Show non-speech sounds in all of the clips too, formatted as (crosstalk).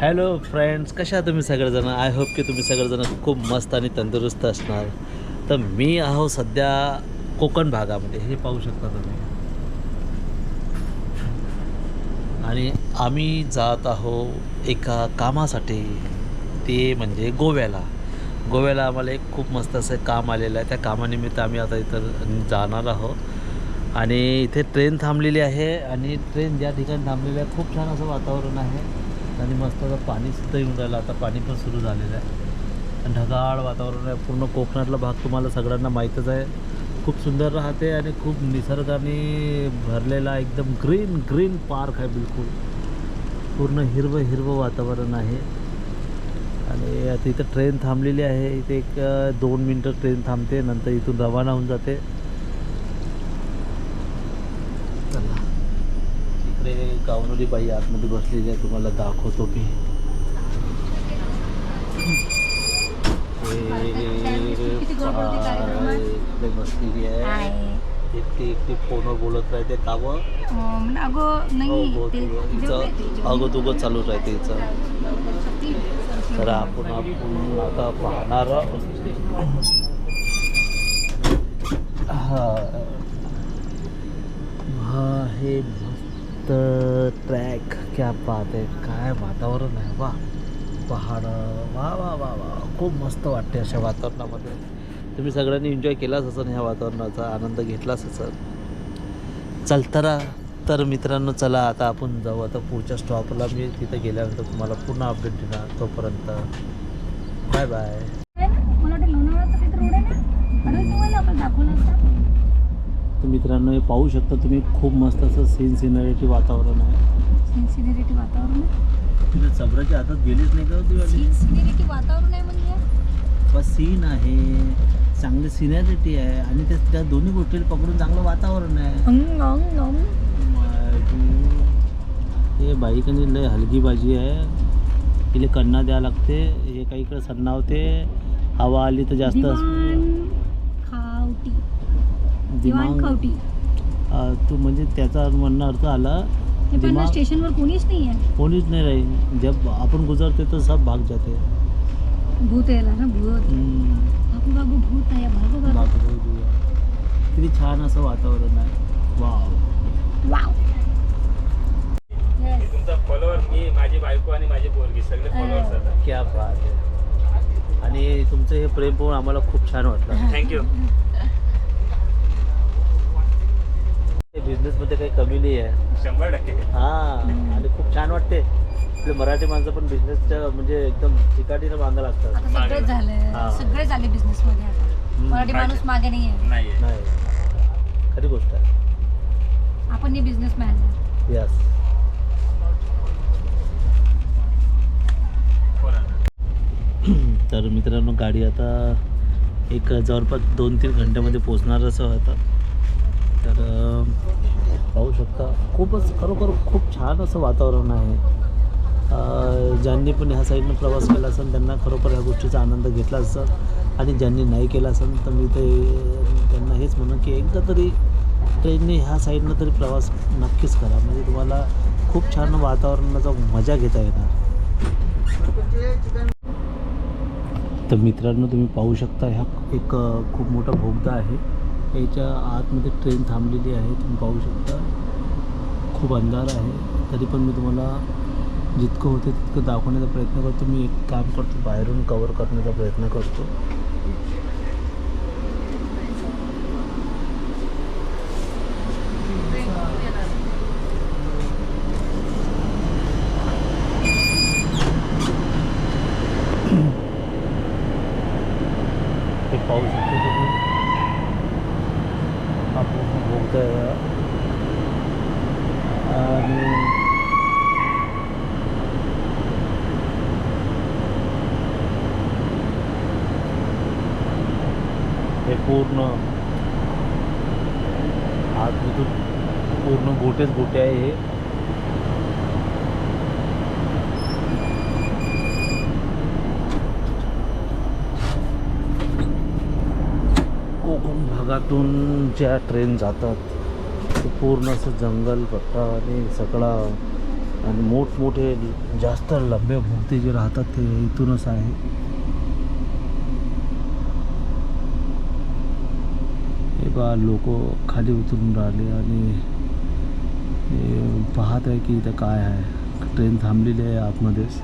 Hello friends कशा तुम्ही सगळेजण? आय होप की तुम्ही सगळेजण खूप मस्त आणि तंदुरुस्त असणार. तर मी आहो सध्या कोकण भागामध्ये. हे पाहू शकता तुम्ही. आणि आम्ही जात आहो एका कामासाठी. ते म्हणजे गोव्याला. गोव्याला आम्हाला एक खूप मस्त असं काम आलेलं आहे. त्या कामानिमित्त आम्ही आता इथं जाणार आहोत. आणि इथे ट्रेन थांबलेली आहे आणि ट्रेन ज्या ठिकाणी थांबलेली आहे खूप छान असं वातावरण आहे. आणि मस्त आता पाणीसुद्धा येऊन राहिलं. आता पाणी पण सुरू झालेलं आहे. आणि ढगाळ वातावरण आहे. पूर्ण कोकणातला भाग तुम्हाला सगळ्यांना माहीतच आहे. खूप सुंदर राहते आणि खूप निसर्गाने भरलेला एकदम ग्रीन ग्रीन पार्क आहे बिलकुल. पूर्ण हिरवं हिरवं वातावरण आहे. आणि आता इथं ट्रेन थांबलेली आहे. इथे एक दोन मिनटं ट्रेन थांबते. नंतर इथून रवाना होऊन जाते चला गावनोली बाई आतमध्ये बसलेली आहे तुम्हाला दाखवतो मी बसलेली आहे. एकटी एकटी फोनवर बोलत राहते कावं अगं तुगं चालू राहते हिचं तर आपण आपण आता पाहणार हा हा हे मस्त ट्रॅक क्या पाहते आहे काय वातावरण आहे वा पहाड वा वा वा वा खूप मस्त वाटते अशा वातावरणामध्ये. तुम्ही सगळ्यांनी एन्जॉय केलाच असेल ह्या वातावरणाचा आनंद घेतलाच असेल. चल तर मित्रांनो चला आता आपण जाऊ. आता पुढच्या स्टॉपला मी तिथं गेल्यानंतर तुम्हाला पुन्हा अपडेट देणार तोपर्यंत. बाय बाय तर मित्रांनो हे पाहू शकता तुम्ही खूप मस्त असं सीन सिनरिटी वातावरण आहे. सिनिरिटी वातावरण आहे? तिथे चबराच्या हातात गेलीच नाही का होती वाली? सिनिरिटी वातावरण आहे म्हणजे? बस सीन आहे. चांगली सिनॅरिटी आहे. आणि त्या त्या दोन्ही गोष्टीला पकडून चांगलं वातावरण आहे. अंग अंग अंग हे बाईकनी लय हलकी भाजी आहे. तिला कन्ना द्यावं लागते. हे काही इकडे सन्नावते. हवा आली तर जास्त दिवाण. दिमाग खावटी अं, तू म्हणजे त्याचा म्हणणं अर्थ आला पण ना दिमाग स्टेशनवर कोणीच नाही आहे कोणीच नाही राहील. जब आपण गुजरते तो सब भाग जाते. भूत यायला ना भूत. हम्म. बाबू बाबू भूत आहे बाबू बाबू बापरे देवा. किती छान असं वातावरण आहे. वाव. वाव. तुमचा फॉलोअर मी माझी बायको आणि माझी पोरगी सगळे फॉलोअर्स आहेत क्या बात आहे. आणि तुमचं हे प्रेम पाहून आम्हाला खूप छान वाटलं. थँक्यू बिझनेसमध्ये काही कमी नाही आहे शंभर टक्के. हा आणि खूप छान वाटते. आपले मराठी माणसं पण बिझनेसच्या म्हणजे एकदम चिकाटीनं मागं लागतात. आता सगळेच झाले. हा. सगळे झाले बिझनेस मध्ये आता. हम्म. मराठी माणूस मागे नाही आहे नाही. नाही खरी गोष्ट आहे. आपण बिझनेस मॅन यस तर मित्रांनो गाडी आता एक जवळपास दोन तीन घंट्यामध्ये पोचणार असं होतं तर पाहू शकता. खूपच खरोखर खूप छान असं वातावरण आहे. ज्यांनी पण ह्या साईडनं प्रवास केला असेल त्यांना खरोखर ह्या गोष्टीचा आनंद घेतला असेल. आणि ज्यांनी नाही केला असेल तर मी ते त्यांना हेच म्हणून की एकदा तरी ट्रेनने ह्या साईडनं तरी प्रवास नक्कीच करा. म्हणजे तुम्हाला खूप छान वातावरणाचा मजा घेता येणार. तर मित्रांनो तुम्ही पाहू शकता ह्या एक खूप मोठा बोगदा आहे. याच्या आतमध्ये ट्रेन थांबलेली आहे तुम्ही पाहू शकता. खूप अंधार आहे. तरी पण मी तुम्हाला जितकं होते तितकं दाखवण्याचा प्रयत्न करतो. मी एक काम करतो बाहेरून कवर करण्याचा प्रयत्न करतो हे पाहू शकतो तुम्ही हा पूर्ण बोगदा आहे हा. आणि हे पूर्ण आतमधून पूर्ण गोटेच गोटे आहे हे. कोकण भागातून ज्या ट्रेन जातात ते पूर्ण असं जंगल पट्टा आणि सगळा आणि मोठमोठे जास्त लंबे भोगते जे राहतात ते इथूनच आहे. हे लोक खाली उतरून राहिले आणि पाहत आहे की इथं काय आहे. ट्रेन थांबलेली आहे आतमध्येच.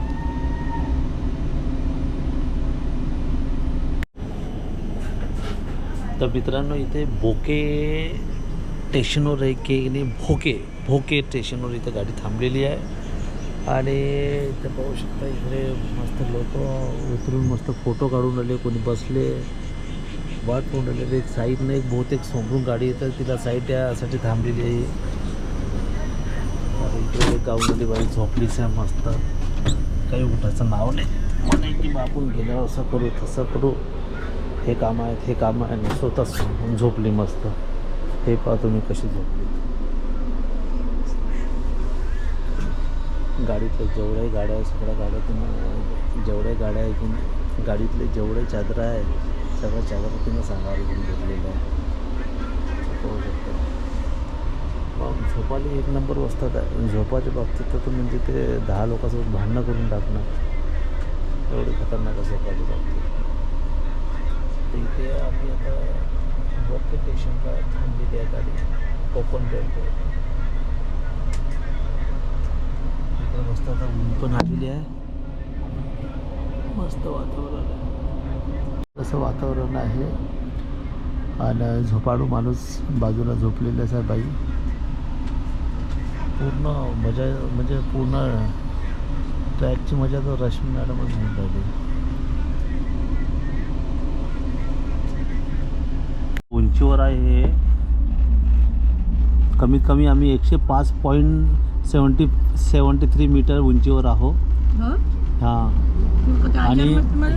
तर मित्रांनो इथे भोके स्टेशनवर आहे की नाही? भोके भोके स्टेशनवर इथे गाडी थांबलेली आहे. आणि इथं पाहू शकता इकडे मस्त लोक उतरून मस्त फोटो काढून आले कोणी बसले. वाट पाहून राहिले एक साईडनं एक बहुतेक समोरून गाडी येतं तिला साईड त्यासाठी थांबलेली आहे. इकडे गावमध्ये बाई झोपलीच आहे मस्त. काही उठायचं नाव नाही. म्हणे की बा आपण गेल्यावर असं करू तसं करू. हे काम आहेत हे काम आहे. आणि स्वतः झोपली मस्त. हे पहा तुम्ही कशी झोपली. गाडीतल्या जेवढ्याही गाड्या आहे सगळ्या गाड्या तुम्ही जेवढ्या गाड्या आहे की गाडीतले जेवढे चादरा आहे सगळ्या जागृतीनं सांगायला सांगावर घेऊन घेतलेलं. आहे पाहू शकता झोपाली एक नंबर वस्तात आहे झोपाच्या बाबतीत तर म्हणजे ते दहा लोकांसोबत भांडणं करून टाकणार एवढी खतरनाक आहे झोपाच्या बाबतीत. तर इथे आम्ही आता वॉके स्टेशनला थांबलेली आहे गाडी. कोकण रेल्वे इकडे मस्त आता ऊन पण आलेली आहे. मस्त वातावरण आहे. असं वातावरण आहे. आणि झोपाळू माणूस बाजूला झोपलेलाच आहे बाई. पूर्ण मजा म्हणजे पूर्ण ट्रॅकची मजा तर रश्मी मॅडमच घेऊन राहिली. उंचीवर आहे हे. कमीत कमी आम्ही एकशे पाच point seventy seventy three metre उंचीवर आहो. हां. आणि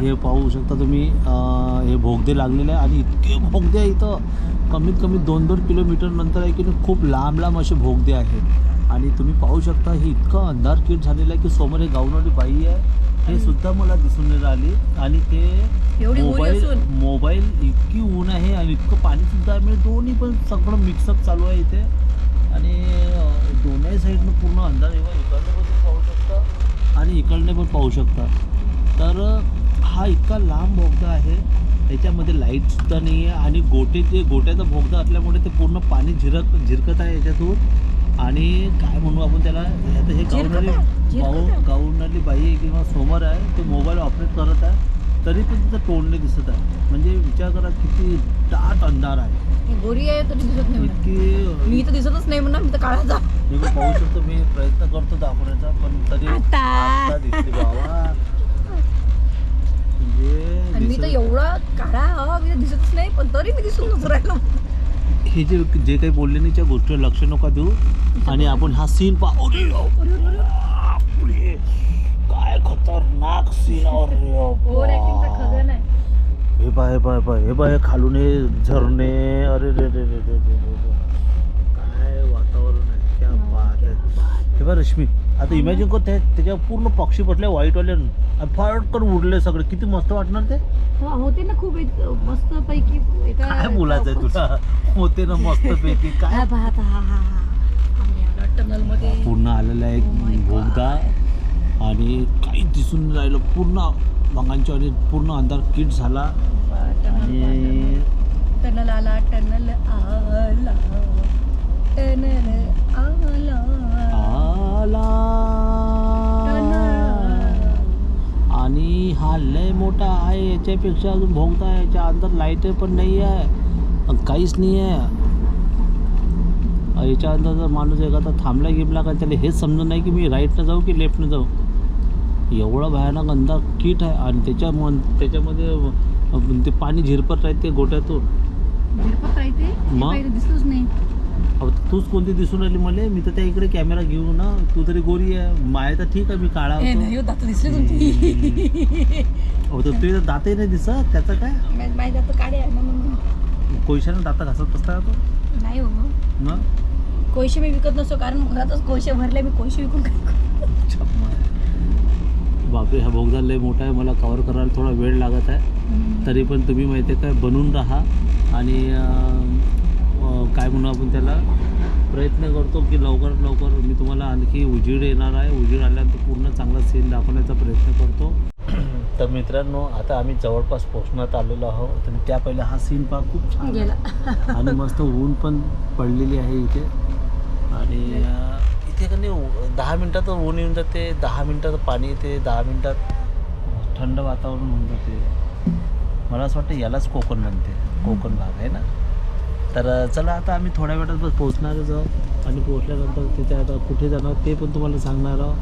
हे पाहू शकता तुम्ही अं, हे भोगदे लागलेले आहे आणि इतके भोगदे आहे इथं. कमीत कमी दोन दोन किलोमीटर नंतर आहे की नाही खूप लांब लांब असे भोगदे आहेत. आणि तुम्ही पाहू शकता हे इतकं अंधार किट झालेलं आहे की समोर एक गावणारी बाई आहे. हे सुद्धा मला दिसून नाही राहिली आणि ते एवढी मोबाईल असून? मोबाईल इतकी ऊन आहे आणि इतकं पाणी सुद्धा आहे. म्हणजे दोन्ही पण सगळं मिक्सअप चालू आहे इथे. आणि अं, दोन्ही साईडनं पूर्ण अंधार बघा. इकडनं पण आणि इकडने पण पाहू शकता. तर हा इतका लांब बोगदा आहे. त्याच्यामध्ये लाईटसुद्धा नाही आहे आणि गोटे ते गोट्याचा बोगदा असल्यामुळे ते पूर्ण पाणी झिरक झिरकत आहे याच्यातून. आणि काय म्हणू आपण त्याला आता हे गावणारी आहे? गावणारी बाई किंवा समोर आहे ते मोबाईल ऑपरेट करत आहे. तरी पण तिथं तोंडणे दिसत आहे. म्हणजे विचार करा किती दाट अंधार आहे. गोरी आहे तरी दिसत नाही. इतकी मी तर दिसतच नाही म्हणा मी तर काळाचा मी पण पाहू शकतो मी प्रयत्न करतो दाखवण्याचा पण तरी आता. आता दिसते बाबा. म्हणजे आणि मी तर दिसत- एवढा काळा हा मी तर दिसतच नाही पण तरी मी दिसून नसू राहिलो हे जे जे काही बोलले नाही त्या गोष्टीवर लक्ष नका देऊ. आणि आपण हा सीन पाहू. अरे बापरे, खतरनाक सीन ओव्हर ऍक्टिंगचा खजाना आहे. हे हे पा हे पा हे पा हे खालून हे झरणे. अरे रे रे रे रे रे. काय वातावरण आहे. क्या बात आहे. हे बा रश्मी आता इमॅजिन कर त्या त्याच्यावर पूर्ण पक्षी पटले व्हाईटवाले आणि फाटकन उडले सगळे. किती मस्त वाटणार ते? हो, होते ना खूप मस्त पैकी काय बोलायचं आहे तुला? होते ना मस्त पैकी काय? हा पाहता हा हा हा. आम्ही आलो टनलमध्ये पूर्ण आलेला Oh एक God. आणि काहीच दिसून राहिलं पूर्ण वांगांच्या आणि पूर्ण अंधार किट झाला. आणि टनल आला टनल आला टनल आला. आला. आणि हा लय मोठा आहे याच्यापेक्षा अजून भोगता आहे याच्या अंदर लाइट पण नाही आहे काहीच नाही आहे. याच्या अंदर जर माणूस एखादा थांबला गिमला का त्याला हेच समजत नाही की मी राईटनं जाऊ की लेफ्टनं जाऊ. एवढा भयानक अंधार कीट आहे. आणि त्याच्या त्याच्यामध्ये अ, ते पाणी झिरपत राहते गोट्यातून. झिरपत राहते मग? दिसलंच नाही. तूच कोणती दिसून राहिली मला? मी तर त्या इकडे कॅमेरा घेऊ ना तू तरी गोरी आहे. माय तर ठीक आहे मी काळा हो, दात दिसले तुमची. अहो तर तुझे दातही नाही दिसत? त्याचं काय? माझे दात काळे आहे ना म्हणून. कोयशानं दाता घासत असता तो? नाही हो. मग? कोळशे मी विकत नसतो कारण घरातच कोळशे भरले मी कोळशे विकून काय बापरे हा बोगदा लय मोठा आहे मला कवर करायला थोडा वेळ लागत आहे. तरी पण तुम्ही माहिती आहे काय बनून राहा. आणि काय म्हणू आपण त्याला प्रयत्न करतो की लवकरात लवकर मी तुम्हाला आणखी उजीड येणार आहे. उजीड आल्यानंतर पूर्ण चांगला सीन दाखवण्याचा प्रयत्न करतो. (clears throat) तर मित्रांनो आता आम्ही जवळपास पोहोचण्यात आलेलो आहोत. आणि त्या पहिला हा सीन पहा खूप छान आणि मस्त ऊन पण पडलेली आहे इथे. आणि तिथे का नाही दहा मिनटात ऊन येऊन जाते दहा मिनटात पाणी येते दहा मिनटात थंड वातावरण होऊन जाते. मला असं वाटतं यालाच कोकण म्हणते. कोकण भाग आहे ना? तर चला आता आम्ही थोड्या वेळात बस पोहोचणारच आहोत. आणि पोहोचल्यानंतर तिथे आता कुठे जाणार ते पण तुम्हाला सांगणार आहोत.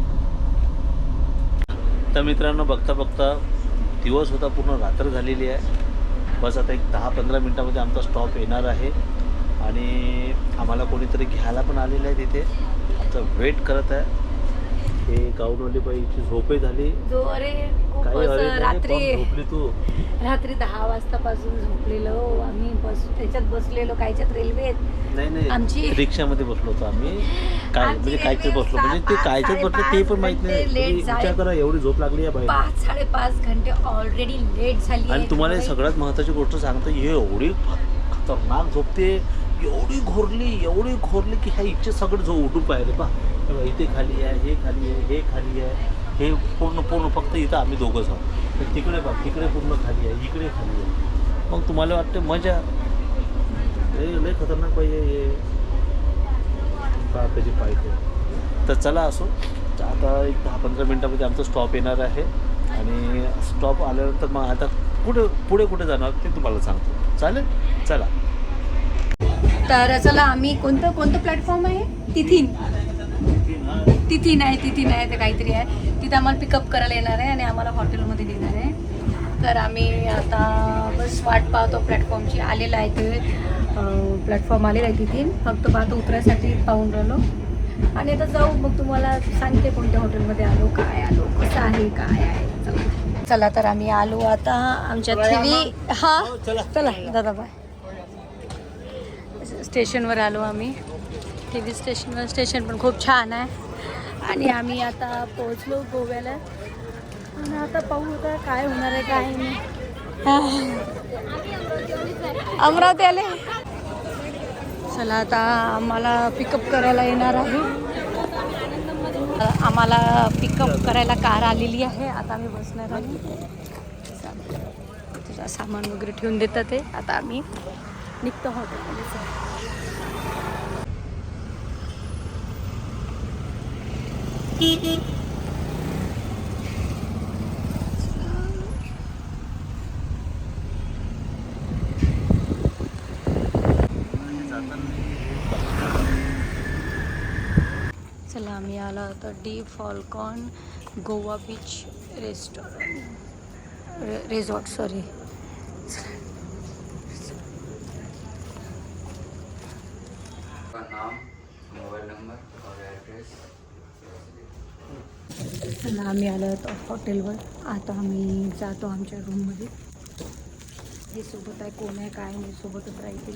तर मित्रांनो बघता बघता दिवस होता पूर्ण रात्र झालेली आहे. बस आता एक दहा पंधरा मिनटामध्ये आमचा स्टॉप येणार आहे. आणि आम्हाला कोणीतरी घ्यायला पण आलेलं आहे तिथे. आमचं वेट करत आहे. हे गाऊनवाली बाईची झोपही झाली. अरे खूप काही असं हवे नाही, रात्री पण झोपली तू. रात्री दहा वाजतापासून झोपलेलो. आम्ही बस त्याच्यात बसलेलो. कायच्यात रेल्वेत नाही नाही. आमची- रिक्षामध्ये बसलो होतो आम्ही. काय आमची म्हणजे कायच्यात रेल्वे बसलो? म्हणजे ते सहा- कायच्यात बसलो? ते पण माहीत नाही. साडेपाच तुम्ही विचार. करा एवढी झोप लागली आहे बाई पाच साडेपाच घंटे ऑलरेडी लेट झाली आणि. तुम्हाला सगळ्यात महत्त्वाची गोष्ट सांगतो हे एवढी ख- खतरनाक झोपते एवढी घोरली एवढी घोरली की ह्या इच्छे सगळं जो उठून पाहिले पा हे इथे खाली आहे हे खाली आहे हे खाली आहे. हे पूर्ण पूर्ण फक्त इथं आम्ही दोघंच आहोत तर तिकडे बघ तिकडे पूर्ण खाली आहे इकडे खाली आहे. मग तुम्हाला वाटते मजा? लय लय खतरनाक पाहिजे हे. पाहिजे तर चला असो आता एक दहा पंधरा मिनटामध्ये आमचा स्टॉप येणार आहे. आणि स्टॉप आल्यानंतर मग आता कुठे पुढे कुठे जाणार ते तुम्हाला सांगतो. चालेल? चला. तर चला आम्ही कोणतं कोणतं प्लॅटफॉर्म आहे? तिथीन. तिथीन आहे तिथीन आहे ते काहीतरी आहे. तिथे आम्हाला पिकअप करायला येणार आहे आणि आम्हाला हॉटेलमध्ये देणार आहे. तर आम्ही आता बस वाट पाहतो प्लॅटफॉर्मची आलेलं आहे ते प्लॅटफॉर्म आलेलं आहे तिथीन. फक्त पाहतो उतरायसाठी पाहून राहिलो. आणि आता जाऊ मग तुम्हाला सांगते कोणत्या हॉटेलमध्ये आलो काय आलो कसं आहे काय आहे. चला. चला तर आम्ही आलो आता आमच्या थ्री हा. चला. चला दादा बाय स्टेशनवर आलो आम्ही. टी व्ही स्टेशनवर. स्टेशन पण खूप छान आहे. आणि आम्ही आता पोहोचलो गोव्याला. आणि आता पाहू आता काय होणार आहे काय नाही. अमरावती आले. चला आता आम्हाला पिकअप करायला येणार आहे. आम्हाला पिकअप करायला कार आलेली आहे. आता आम्ही बसणार आहे. सामान वगैरे ठेवून देतात ते. आता आम्ही निघतो आहोत चला आम्ही आलो होतो the Falcon Goa beach restaurant. Resort sorry नाम मोबाइल नंबर और एड्रेस चला आम्ही आलो होतो हॉटेलवर. आता आम्ही जातो आमच्या रूममध्ये हे सोबत आहे कोण आहे काय नाही सोबतच राहते